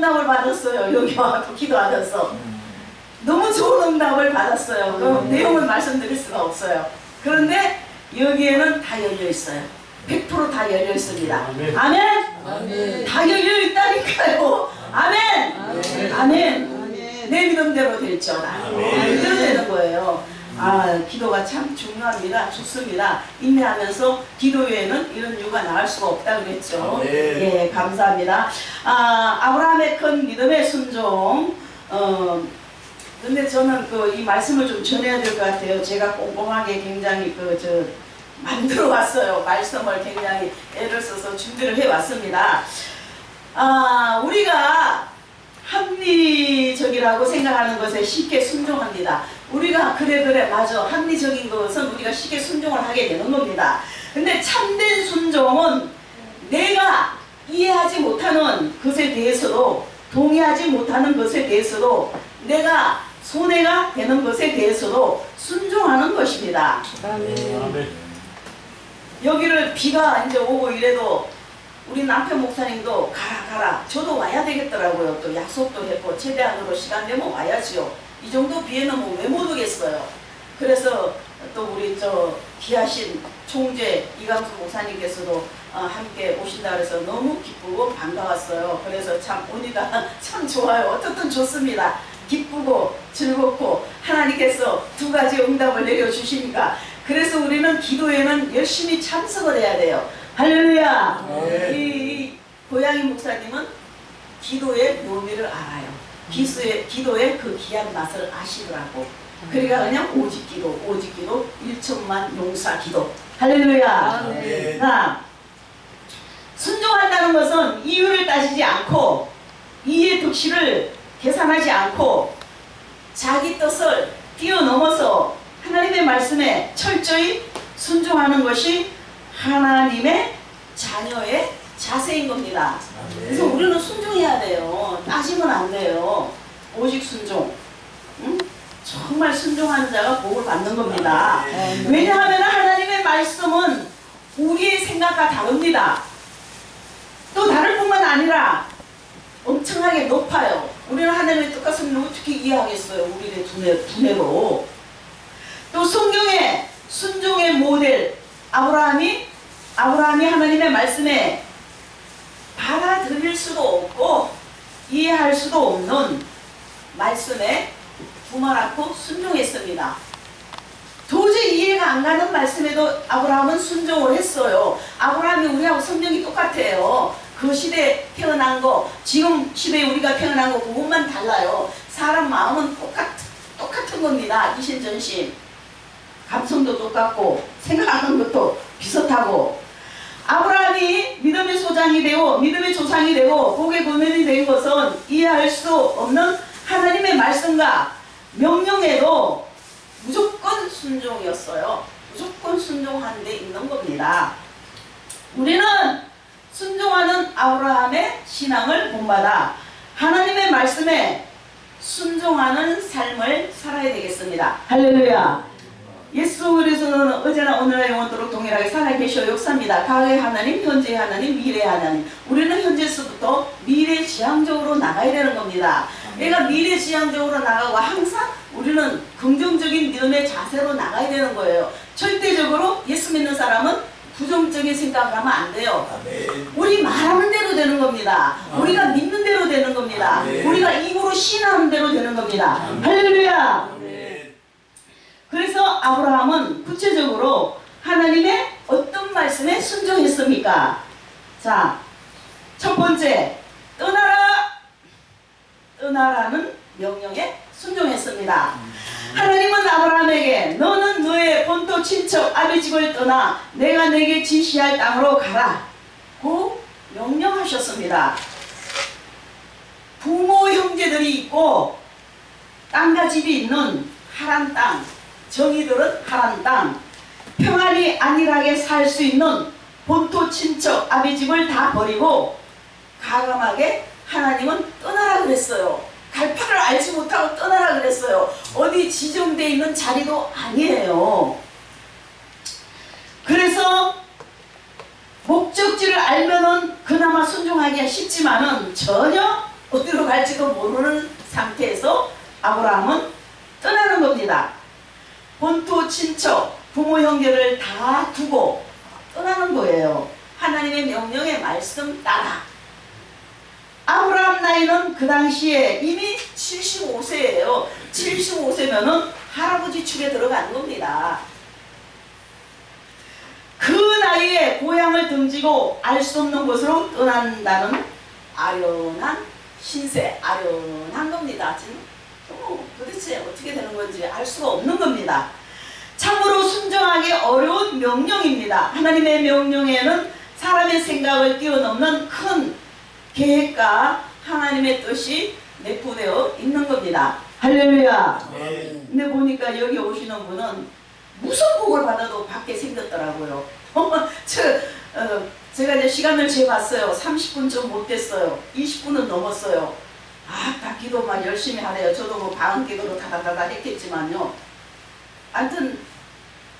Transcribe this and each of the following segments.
응답을 받았어요. 여기 와서 기도하면서. 너무 좋은 응답을 받았어요. 그 내용을 말씀드릴 수가 없어요. 그런데 여기에는 다 열려 있어요. 100%다 열려 있습니다. 아멘. 아멘. 아멘. 다 열려 있다니까요. 아멘. 아멘. 아멘. 내 믿음대로 될지어다. 아멘. 이대로 되는 거예요. 아, 기도가 참 중요합니다. 좋습니다. 인내하면서 기도 외에는 이런 이유가 나올 수가 없다 그랬죠. 아멘. 예, 감사합니다. 아, 아브라함의 큰 믿음의 순종. 어, 근데 저는 그 이 말씀을 좀 전해야 될 것 같아요. 제가 꼼꼼하게 굉장히 그 저 만들어 왔어요. 말씀을 굉장히 애를 써서 준비를 해 왔습니다. 아, 합리적이라고 생각하는 것에 쉽게 순종합니다. 우리가 그래 그래 맞아 합리적인 것은 우리가 쉽게 순종을 하게 되는 겁니다. 근데 참된 순종은 내가 이해하지 못하는 것에 대해서도 동의하지 못하는 것에 대해서도 내가 손해가 되는 것에 대해서도 순종하는 것입니다. 아멘. 여기를 비가 이제 오고 이래도 우리 남편 목사님도 가라 가라. 저도 와야 되겠더라고요. 또 약속도 했고 최대한으로 시간 되면 와야지요. 이 정도 비에는 뭐 왜 못 오겠어요? 그래서 또 우리 저 귀하신 총재 이강수 목사님께서도 어, 함께 오신다 그래서 너무 기쁘고 반가웠어요. 그래서 참 오니까 참 좋아요. 어떻든 좋습니다. 기쁘고 즐겁고 하나님께서 두 가지 응답을 내려주시니까. 그래서 우리는 기도에는 열심히 참석을 해야 돼요. 할렐루야. 네. 이, 이 고양이 목사님은 기도의 묘미를 알아요. 기수의, 기도의 그 귀한 맛을 아시더라고. 그러니까 그냥 오직 기도, 오직 기도, 1천만 용사 기도. 할렐루야. 아멘. 자, 순종한다는 것은 이유를 따지지 않고 이의 득실을 계산하지 않고 자기 뜻을 뛰어넘어서 하나님의 말씀에 철저히 순종하는 것이 하나님의 자녀의 자세인 겁니다. 그래서 우리는 순종해야 돼요. 따지면 안 돼요. 오직 순종. 응? 정말 순종하는 자가 복을 받는 겁니다. 아멘. 왜냐하면 하나님의 말씀은 우리의 생각과 다릅니다. 또 다를 뿐만 아니라 엄청나게 높아요. 우리는 하나님의 뜻과 섭리를 어떻게 이해하겠어요? 우리의 두뇌, 두뇌로. 또 성경의 순종의 모델 아브라함이 아브라함이 하나님의 말씀에 받아들일 수도 없고 이해할 수도 없는 말씀에 두말 않고 순종했습니다. 도저히 이해가 안 가는 말씀에도 아브라함은 순종을 했어요. 아브라함이 우리하고 성경이 똑같아요. 그 시대에 태어난 거, 지금 시대에 우리가 태어난 거 그것만 달라요. 사람 마음은 똑같, 똑같은 겁니다. 이신전심. 감성도 똑같고 생각하는 것도 비슷하고 아브라함이 믿음의 소장이 되고 믿음의 조상이 되고 복의 근원이 된 것은 이해할 수 없는 하나님의 말씀과 명령에도 무조건 순종이었어요. 무조건 순종한 데 있는 겁니다. 우리는 순종하는 아브라함의 신앙을 본받아 하나님의 말씀에 순종하는 삶을 살아야 되겠습니다. 할렐루야. 예수 그리스도는 어제나 오늘나 영원토록 동일하게 살아계셔 역사입니다. 과거의 하나님, 현재의 하나님, 미래의 하나님. 우리는 현재서부터 미래지향적으로 나가야 되는 겁니다. 내가 미래지향적으로 나가고 항상 우리는 긍정적인 믿음의 자세로 나가야 되는 거예요. 절대적으로 예수 믿는 사람은 부정적인 생각을 하면 안 돼요. 우리 말하는 대로 되는 겁니다. 우리가 믿는 대로 되는 겁니다. 우리가 입으로 신하는 대로 되는 겁니다. 할렐루야. 그래서 아브라함은 구체적으로 하나님의 어떤 말씀에 순종했습니까? 자, 첫 번째, 떠나라! 떠나라는 명령에 순종했습니다. 하나님은 아브라함에게 너는 너의 본토 친척 아비 집을 떠나 내가 내게 지시할 땅으로 가라. 고 명령하셨습니다. 부모 형제들이 있고 땅과 집이 있는 하란 땅, 정의들은 하란 땅, 평안히 안일하게 살 수 있는 본토 친척 아비 집을 다 버리고 가감하게 하나님은 떠나라 그랬어요. 갈 바를 알지 못하고 떠나라 그랬어요. 어디 지정되어 있는 자리도 아니에요. 그래서 목적지를 알면은 그나마 순종하기가 쉽지만은 전혀 어디로 갈지도 모르는 상태에서 아브라함은 떠나는 겁니다. 본토 친척, 부모 형제를 다 두고 떠나는 거예요. 하나님의 명령의 말씀 따라. 아브라함 나이는 그 당시에 이미 75세예요. 75세면은 할아버지 축에 들어가는 겁니다. 그 나이에 고향을 등지고 알 수 없는 곳으로 떠난다는 아련한 신세, 아련한 겁니다. 지금 어, 도대체 어떻게 되는 건지 알 수가 없는 겁니다. 참으로 순종하기 어려운 명령입니다. 하나님의 명령에는 사람의 생각을 뛰어넘는 큰 계획과 하나님의 뜻이 내포되어 있는 겁니다. 할렐루야. 아멘. 근데 보니까 여기 오시는 분은 무슨 복을 받아도 받게 생겼더라고요. 저, 어, 제가 이제 시간을 재봤어요. 30분 좀 못 됐어요. 20분은 넘었어요. 아, 다 기도만 열심히 하래요. 저도 뭐 방언기도로 다다다다 했겠지만요. 하여튼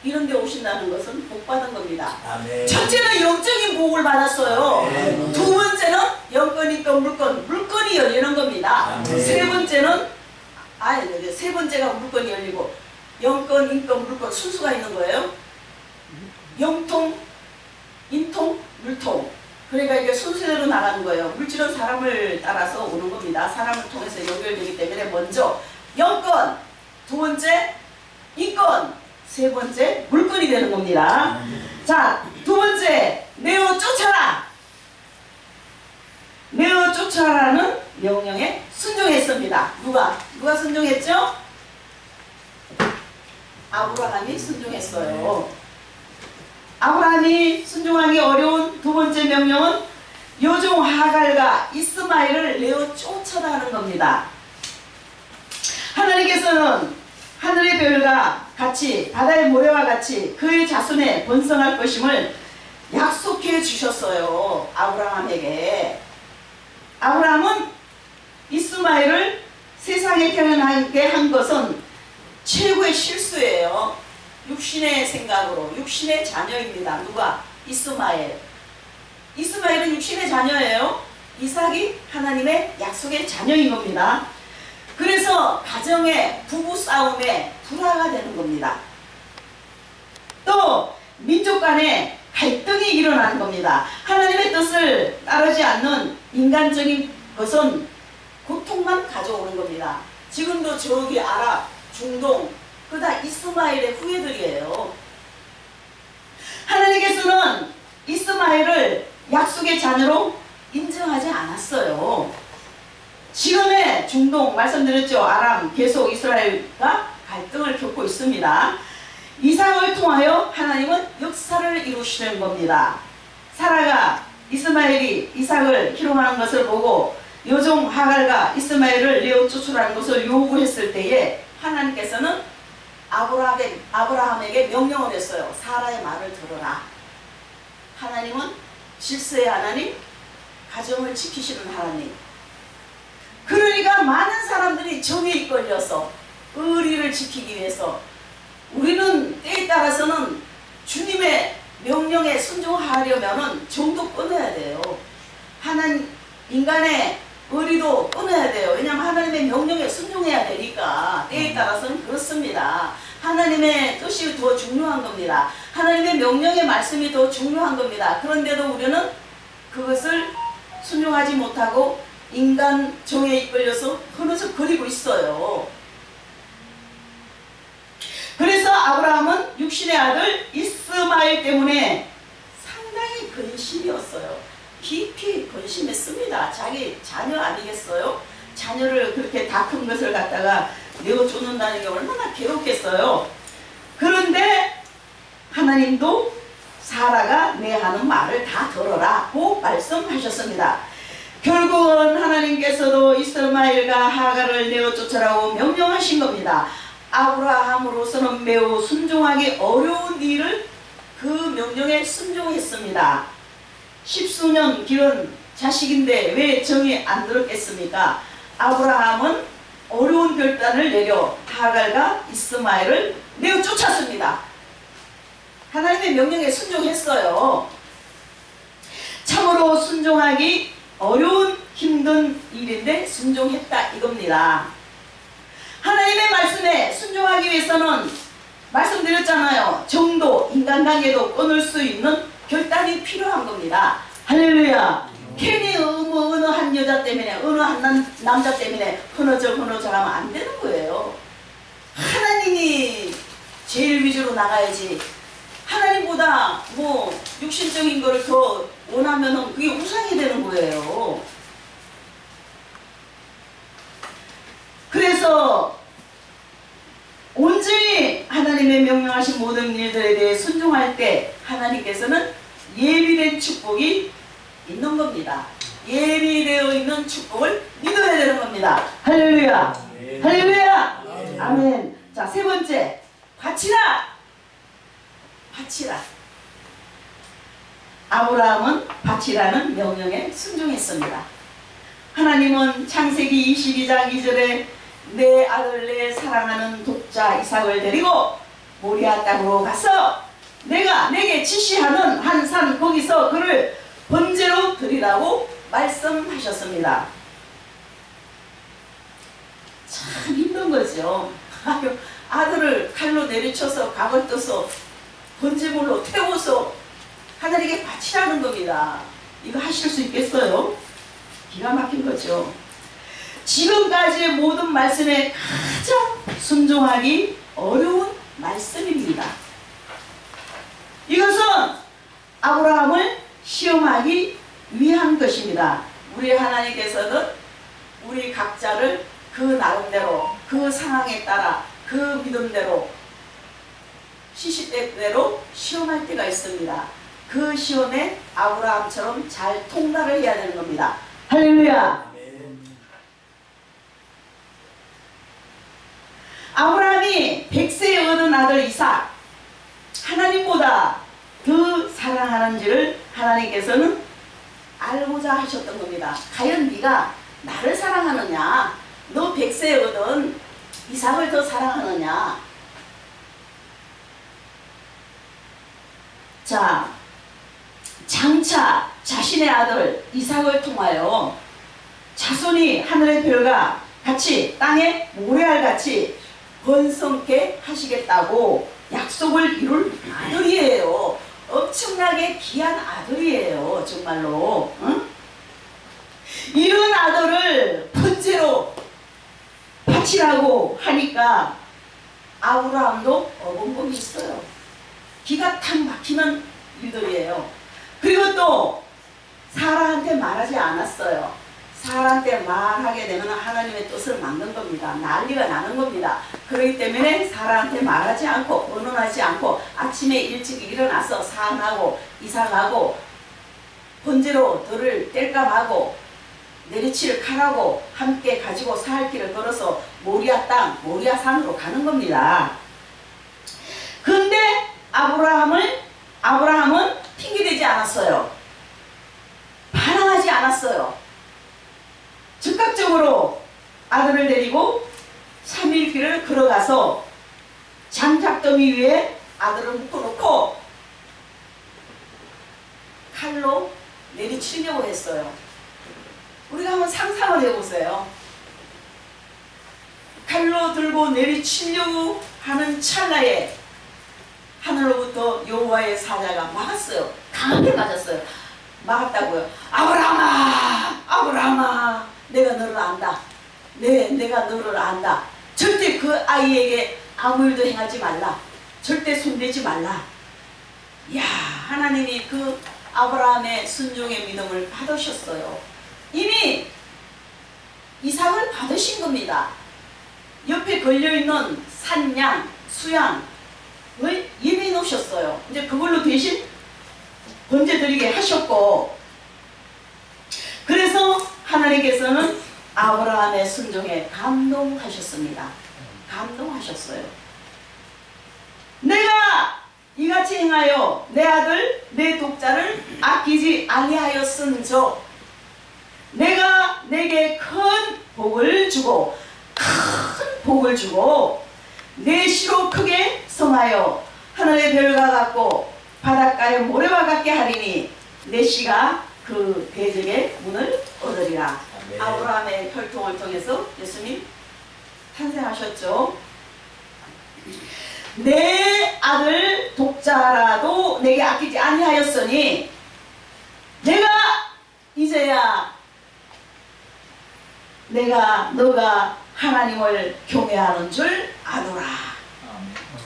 이런 데 오신다는 것은 복 받은 겁니다. 아멘. 첫째는 영적인 복을 받았어요. 아멘. 두 번째는 영권, 인권, 물권, 물권이 열리는 겁니다. 아멘. 세 번째는 아니 세 번째가 물권이 열리고 영권, 인권, 물권 순수가 있는 거예요. 영통, 인통, 물통. 그러니까 이게 순서대로 나가는 거예요. 물질은 사람을 따라서 오는 겁니다. 사람을 통해서 연결되기 때문에 먼저 영권, 두 번째 인권, 세 번째 물권이 되는 겁니다. 자, 두 번째, 내어 쫓아라. 내어 쫓아라는 명령에 순종했습니다. 누가? 누가 순종했죠? 아브라함이 순종했어요. 아브라함이 순종하기 어려운 두 번째 명령은 요종 하갈과 이스마엘을 내어 쫓아라는 겁니다. 하나님께서는 하늘의 별과 같이 바다의 모래와 같이 그의 자손에 번성할 것임을 약속해 주셨어요. 아브라함에게. 아브라함은 이스마엘을 세상에 태어나게 한 것은 최고의 실수예요. 육신의 생각으로 육신의 자녀입니다. 누가? 이스마엘. 이스마엘은 육신의 자녀예요. 이삭이 하나님의 약속의 자녀인 겁니다. 그래서 가정의 부부 싸움에 불화가 되는 겁니다. 또 민족 간에 갈등이 일어나는 겁니다. 하나님의 뜻을 따르지 않는 인간적인 것은 고통만 가져오는 겁니다. 지금도 저기 아랍, 중동, 그 다 이스마엘의 후예들이에요. 하나님께서는 이스마엘을 약속의 자녀로 인정하지 않았어요. 지금의 중동 말씀드렸죠. 아람 계속 이스라엘과 갈등을 겪고 있습니다. 이삭을 통하여 하나님은 역사를 이루시는 겁니다. 사라가 이스마엘이 이삭을 희롱하는 것을 보고 요종 하갈과 이스마엘을 내어 쫓으라는 것을 요구했을 때에 하나님께서는 아브라함에게, 아브라함에게 명령을 했어요. 사라의 말을 들어라. 하나님은 질서의 하나님, 가정을 지키시는 하나님. 그러니까 많은 사람들이 정에 이끌려서 의리를 지키기 위해서 우리는 때에 따라서는 주님의 명령에 순종하려면은 정도 끊어야 돼요. 하나님 인간의 의리도 끊어야 돼요. 왜냐하면 하나님의 명령에 순종해야 되니까 때에 따라서는 그렇습니다. 하나님의 뜻이 더 중요한 겁니다. 하나님의 명령의 말씀이 더 중요한 겁니다. 그런데도 우리는 그것을 순종하지 못하고 인간 정에 이끌려서 흐느적거리고 있어요. 그래서 아브라함은 육신의 아들 이스마엘 때문에 상당히 근심이었어요. 깊이 근심했습니다. 자기 자녀 아니겠어요? 자녀를 그렇게 다 큰 것을 갖다가 내어 쫓는다는 게 얼마나 괴롭겠어요. 그런데 하나님도 사라가 내 하는 말을 다 들어라고 말씀하셨습니다. 결국은 하나님께서도 이스마엘과 하가를 내어 쫓아라고 명령하신 겁니다. 아브라함으로서는 매우 순종하기 어려운 일을 그 명령에 순종했습니다. 십수년 기른 자식인데 왜 정이 안 들었겠습니까? 아브라함은 어려운 결단을 내려 하갈과 이스마엘을 내어 쫓았습니다. 하나님의 명령에 순종했어요. 참으로 순종하기 어려운 힘든 일인데 순종했다 이겁니다. 하나님의 말씀에 순종하기 위해서는 말씀드렸잖아요. 정도, 인간관계도 끊을 수 있는 결단이 필요한 겁니다. 할렐루야. 괜히 어느, 어느 한 여자 때문에 어느 한 남, 남자 때문에 흐느적 흐느적 하면 안 되는 거예요. 하나님이 제일 위주로 나가야지. 하나님보다 뭐 육신적인 거를 더 원하면은 그게 우상이 되는 거예요. 그래서 온전히 하나님의 명령하신 모든 일들에 대해 순종할 때 하나님께서는 예비된 축복이 있는 겁니다. 예비되어 있는 축복을 믿어야 되는 겁니다. 할렐루야. 아멘. 할렐루야. 아멘. 아멘. 자, 세 번째. 바치라. 바치라. 아브라함은 바치라는 명령에 순종했습니다. 하나님은 창세기 22장 2절에 내 아들 내 사랑하는 독자 이삭을 데리고 모리아 땅으로 가서 내가 내게 지시하는 한 산 거기서 그를 번제로 드리라고 말씀하셨습니다. 참 힘든 거죠. 아유, 아들을 칼로 내리쳐서 각을 떠서 번제물로 태워서 하나님께 바치라는 겁니다. 이거 하실 수 있겠어요? 기가 막힌 거죠. 지금까지의 모든 말씀에 가장 순종하기 어려운 말씀입니다. 이것은 아브라함을 시험하기 위한 것입니다. 우리 하나님께서는 우리 각자를 그 나름대로 그 상황에 따라 그 믿음대로 시시때때로 시험할 때가 있습니다. 그 시험에 아브라함처럼 잘 통과를 해야 되는 겁니다. 할렐루야! 아브라함이 백세에 얻은 아들 이삭 하나님보다 더 사랑하는지를 하나님께서는 알고자 하셨던 겁니다. 과연 네가 나를 사랑하느냐? 너 얻은 이삭을 더 사랑하느냐? 자, 장차 자신의 아들 이삭을 통하여 자손이 하늘의 별과 같이 땅의 모래알 같이 번성케 하시겠다고 약속을 이룰 아들이에요. 엄청나게 귀한 아들이에요. 정말로. 응? 이런 아들을 번제로 바치라고 하니까 아브라함도 어벙벙 있어요. 기가 탁 막히는 일들이에요. 그리고 또 사라한테 말하지 않았어요. 사라한테 말하게 되면 하나님의 뜻을 막는 겁니다. 난리가 나는 겁니다. 그렇기 때문에 사라한테 말하지 않고 언언하지 않고 아침에 일찍 일어나서 사항하고 이상하고 번제로 들을 뗄감하고 내리칠 칼하고 함께 가지고 살 길을 걸어서 모리아 땅, 모리아 산으로 가는 겁니다. 근데 아브라함을 아브라함은 핑계대지 않았어요. 반항하지 않았어요. 즉각적으로 아들을 데리고 3일 길을 걸어가서 장작더미 위에 아들을 묶어놓고 칼로 내리치려고 했어요. 우리가 한번 상상을 해보세요. 칼로 들고 내리치려고 하는 찰나에 하늘로부터 여호와의 사자가 막았어요. 강하게 맞았어요. 막았다고요. 아브라함아, 아브라함아, 내가 너를 안다. 네, 내가 너를 안다. 절대 그 아이에게 아무 일도 행하지 말라. 절대 손대지 말라. 야, 하나님이 그 아브라함의 순종의 믿음을 받으셨어요. 이미 이삭을 받으신 겁니다. 옆에 걸려있는 산양, 수양을 예매해 놓으셨어요. 이제 그걸로 대신 번제 드리게 하셨고 그래서 하나님께서는 아브라함의 순종에 감동하셨습니다. 감동하셨어요. 내가 이같이 행하여 내 아들 내 독자를 아끼지 아니하였은저 내가 내게 큰 복을 주고 큰 복을 주고 내 시로 크게 성하여 하늘의 별과 같고 바닷가의 모래와 같게 하리니 내 씨가 그 대적의 문을 얻으리라. 아멘. 아브라함의 혈통을 통해서 예수님 탄생하셨죠. 내 아들 독자라도 내게 아끼지 아니하였으니 내가 이제야 내가 너가 하나님을 경외하는 줄 아노라.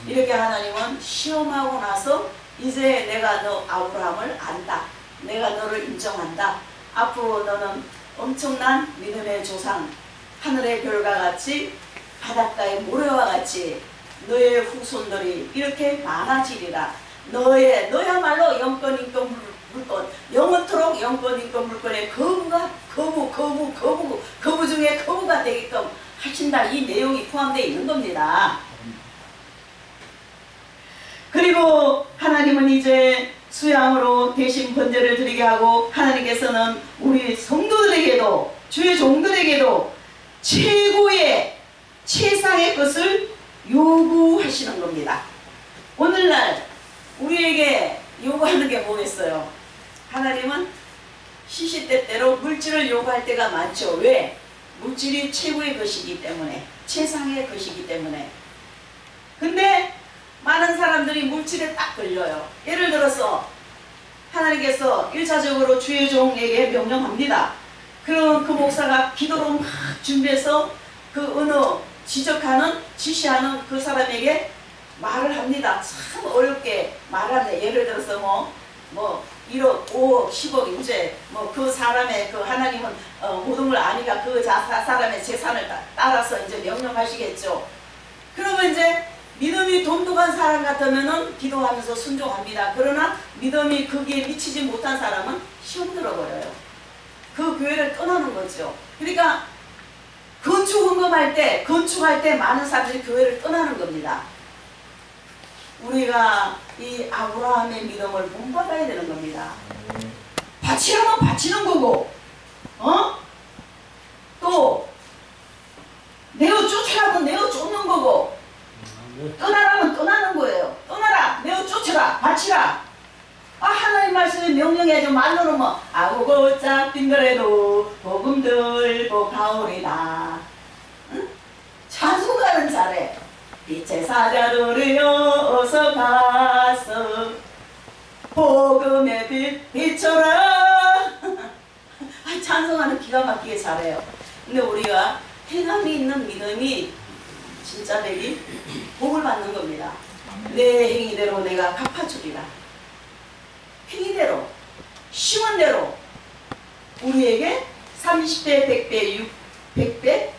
이렇게 하나님은 시험하고 나서 이제 내가 너 아브라함을 안다. 내가 너를 인정한다. 앞으로 너는 엄청난 믿음의 조상, 하늘의 별과 같이 바닷가의 모래와 같이 너의 후손들이 이렇게 많아지리라. 너의 너야말로 영권 인권 물- 물권 영원토록 영권 인권 물권의 거부가 거부 거부 거부 거부 중에 거부가 되게끔 하신다. 이 내용이 포함되어 있는 겁니다. 그리고 하나님은 이제 수양으로 대신 번제를 드리게 하고 하나님께서는 우리 성도들에게도 주의 종들에게도 최고의 최상의 것을 요구하시는 겁니다. 오늘날 우리에게 요구하는 게 뭐겠어요? 하나님은 시시때때로 물질을 요구할 때가 많죠. 왜? 물질이 최고의 것이기 때문에 최상의 것이기 때문에 근데 많은 사람들이 물질에 딱 걸려요. 예를 들어서 하나님께서 일차적으로 주의 종에게 명령합니다. 그럼 그 목사가 기도로 막 준비해서 그 어느 지적하는 지시하는 그 사람에게 말을 합니다. 참 어렵게 말하는데 예를 들어서 뭐, 뭐 1억, 5억, 10억 이제 뭐 그 사람의 그 하나님은 어, 모든 걸 아니까 그 자, 사람의 재산을 따, 따라서 이제 명령하시겠죠. 그러면 이제 믿음이 돈독한 사람 같으면은 기도하면서 순종합니다. 그러나 믿음이 거기에 미치지 못한 사람은 시험 들어버려요. 그 교회를 떠나는 거죠. 그러니까 건축 헌금할 때, 건축할 때 많은 사람들이 교회를 떠나는 겁니다. 우리가 이 아브라함의 믿음을 본받아야 되는 겁니다. 바치라면 바치는 거고, 어? 또 내어 쫓으라면 내어 쫓는 거고, 떠나라면 떠나는 거예요. 떠나라, 내어 쫓아라, 바치라. 아 하나님 말씀에 명령해야죠. 말로는 뭐 아고 곧짝 빙그래도 복음 들고 가오리다. 응? 찬송가는 잘해. 빛의 사자들이여 어서 가서 복음의 빛 비춰라. 아, 찬송하는 기가 막히게 잘해요. 근데 우리가 행함이 있는 믿음이 진짜 되기 복을 받는 겁니다. 내 행위대로 내가 갚아주리라. 행위대로, 시원대로 우리에게 30배, 100배, 600배,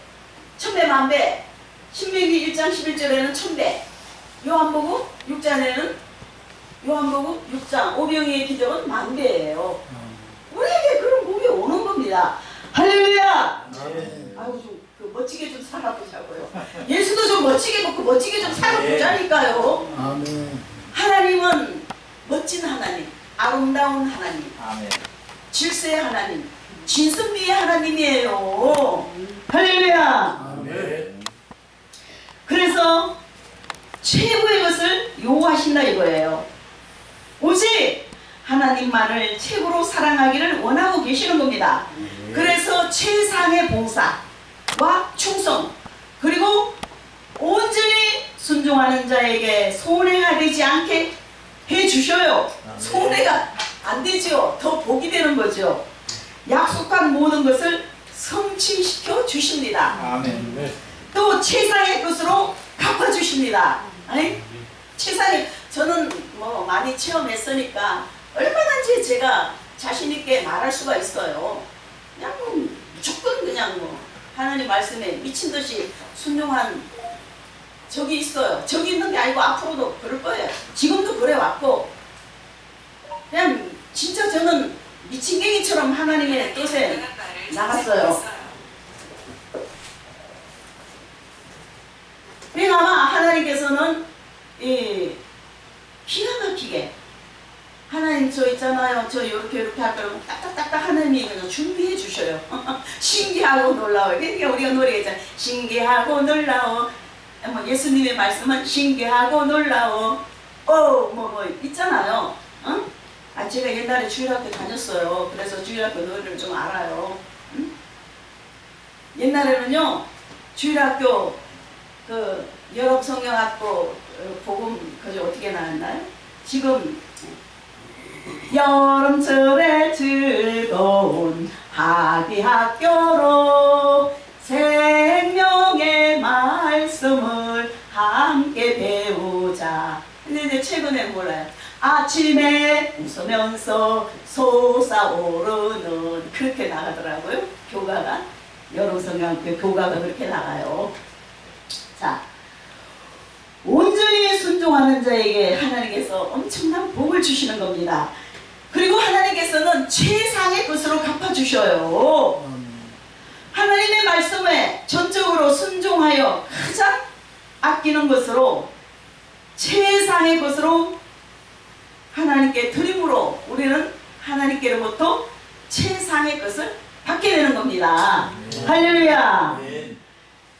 1000배, 만배, 신명기 1장 11절에는 1000배, 요한복음 6장에는 요한복음 6장 오병이의 기적은 만배예요. 우리에게 그런 복이 오는 겁니다. 할렐루야! 아유 좀그 멋지게 좀 살아보자고요. 예수도 좀 멋지게 먹고 멋지게 좀 살아보자니까요. 아멘. 하나님은 멋진 하나님, 아름다운 하나님, 아멘. 질서의 하나님, 진선미의 하나님이에요. 할렐루야! 아멘. 그래서 최고의 것을 요구하신다 이거예요. 오직 하나님만을 최고로 사랑하기를 원하고 계시는 겁니다. 그래서 최상의 봉사 와 충성 그리고 온전히 순종하는 자에게 손해가 되지 않게 해 주셔요. 아멘. 손해가 안 되죠. 더 복이 되는 거죠. 약속한 모든 것을 성취시켜 주십니다. 아멘. 또 최상의 것으로 갚아주십니다. 아니? 최상의 저는 뭐 많이 체험했으니까 얼마든지 제가 자신 있게 말할 수가 있어요. 그냥 뭐 무조건 그냥 뭐 하나님 말씀에 미친 듯이 순종한 적이 있어요. 적이 있는 게 아니고 앞으로도 그럴 거예요. 지금도 그래 왔고 그냥 진짜 저는 미친갱이처럼 하나님의 뜻에 나갔어요. 그러니까 아마 하나님께서는 이 기가 막히게 하나님 저 있잖아요 저 이렇게 이렇게 할 거라고 딱딱딱딱 하나님이 그냥 준비해 주셔요 신기하고 놀라워요 그러니까 우리가 노래했잖아요 신기하고 놀라워 뭐 예수님의 말씀은 신기하고 놀라워 어뭐 뭐 있잖아요 어? 아 제가 옛날에 주일학교 다녔어요. 그래서 주일학교 노래를 좀 알아요. 응? 옛날에는요 주일학교 그 여름 성경학교 어, 복음 그저 어떻게 나왔나요? 지금 여름철에 즐거운 하기 학교로 생명의 말씀을 함께 배우자. 근데 이제 최근에 몰라요. 아침에 웃으면서 솟아오르는 그렇게 나가더라고요. 교가가 여름성경학교 교가가 그렇게 나가요. 자, 온전히 순종하는 자에게 하나님께서 엄청난 복을 주시는 겁니다. 그리고 하나님께서는 최상의 것으로 갚아주셔요. 하나님의 말씀에 전적으로 순종하여 가장 아끼는 것으로 최상의 것으로 하나님께 드림으로 우리는 하나님께로부터 최상의 것을 받게 되는 겁니다. 할렐루야.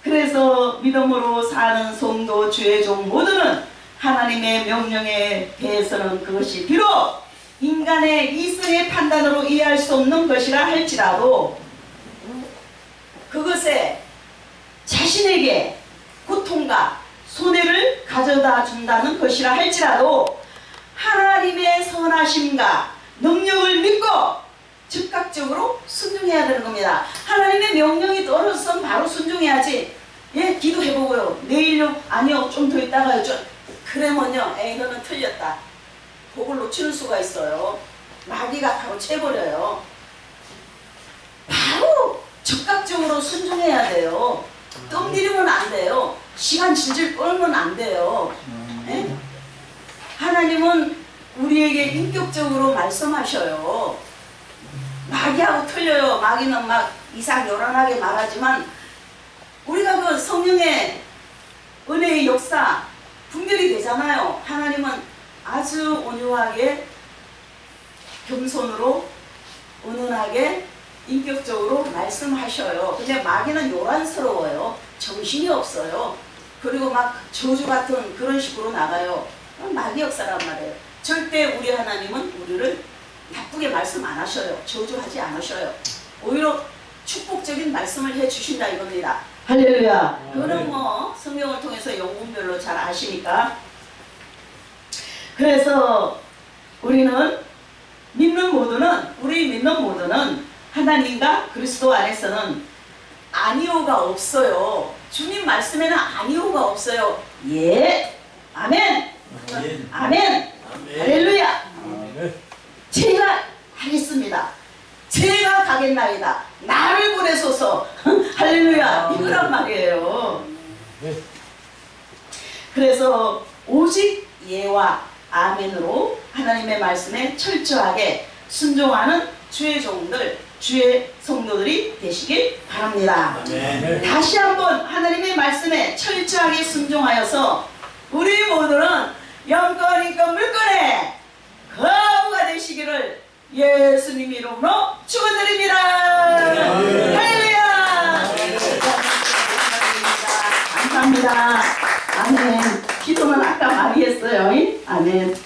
그래서 믿음으로 사는 성도 주의 종 모두는 하나님의 명령에 대해서는 그것이 비록 인간의 이성의 판단으로 이해할 수 없는 것이라 할지라도 그것에 자신에게 고통과 손해를 가져다 준다는 것이라 할지라도 하나님의 선하심과 능력을 믿고 즉각적으로 순종해야 되는 겁니다. 하나님의 명령이 떨어져서 바로 순종해야지. 예, 기도해보고요. 내일요? 아니요. 좀 더 있다가요. 좀. 그러면요. 에이, 너는 틀렸다. 복을 놓치는 수가 있어요. 마귀가 바로 채버려요. 바로 즉각적으로 순종해야 돼요. 뜸들이면 안 돼요. 시간 질질 끌면 안 돼요. 예? 하나님은 우리에게 인격적으로 말씀하셔요. 마귀하고 틀려요. 마귀는 막 이상 요란하게 말하지만 우리가 그 성령의 은혜의 역사 분별이 되잖아요. 하나님은 아주 온유하게 겸손으로 은은하게 인격적으로 말씀하셔요. 근데 마귀는 요란스러워요. 정신이 없어요. 그리고 막 저주 같은 그런 식으로 나가요. 마귀 역사란 말이에요. 절대 우리 하나님은 우리를 나쁘게 말씀 안 하셔요. 저주하지 않으셔요. 오히려 축복적인 말씀을 해 주신다 이겁니다. 할렐루야. 그거는 뭐 성경을 통해서 영문별로 잘 아시니까. 그래서 우리는 믿는 모두는 우리 믿는 모두는 하나님과 그리스도 안에서는 아니오가 없어요. 주님 말씀에는 아니오가 없어요. 예. 아멘. 아멘. 아멘. 아멘. 할렐루야. 아멘. 제가 하겠습니다. 제가 가겠 나이다. 나를 보내소서. 할렐루야. 이거란 말이에요. 그래서 오직 예와 아멘으로 하나님의 말씀에 철저하게 순종하는 주의 종들, 주의 성도들이 되시길 바랍니다. 아멘. 다시 한번 하나님의 말씀에 철저하게 순종하여서 우리 모두는 영권 있고 물권에 거부가 되시기를 예수님 이름으로 축원드립니다. 할렐루야. 감사합니다. 아멘. 기도만 아까 많이 했어요. 아멘.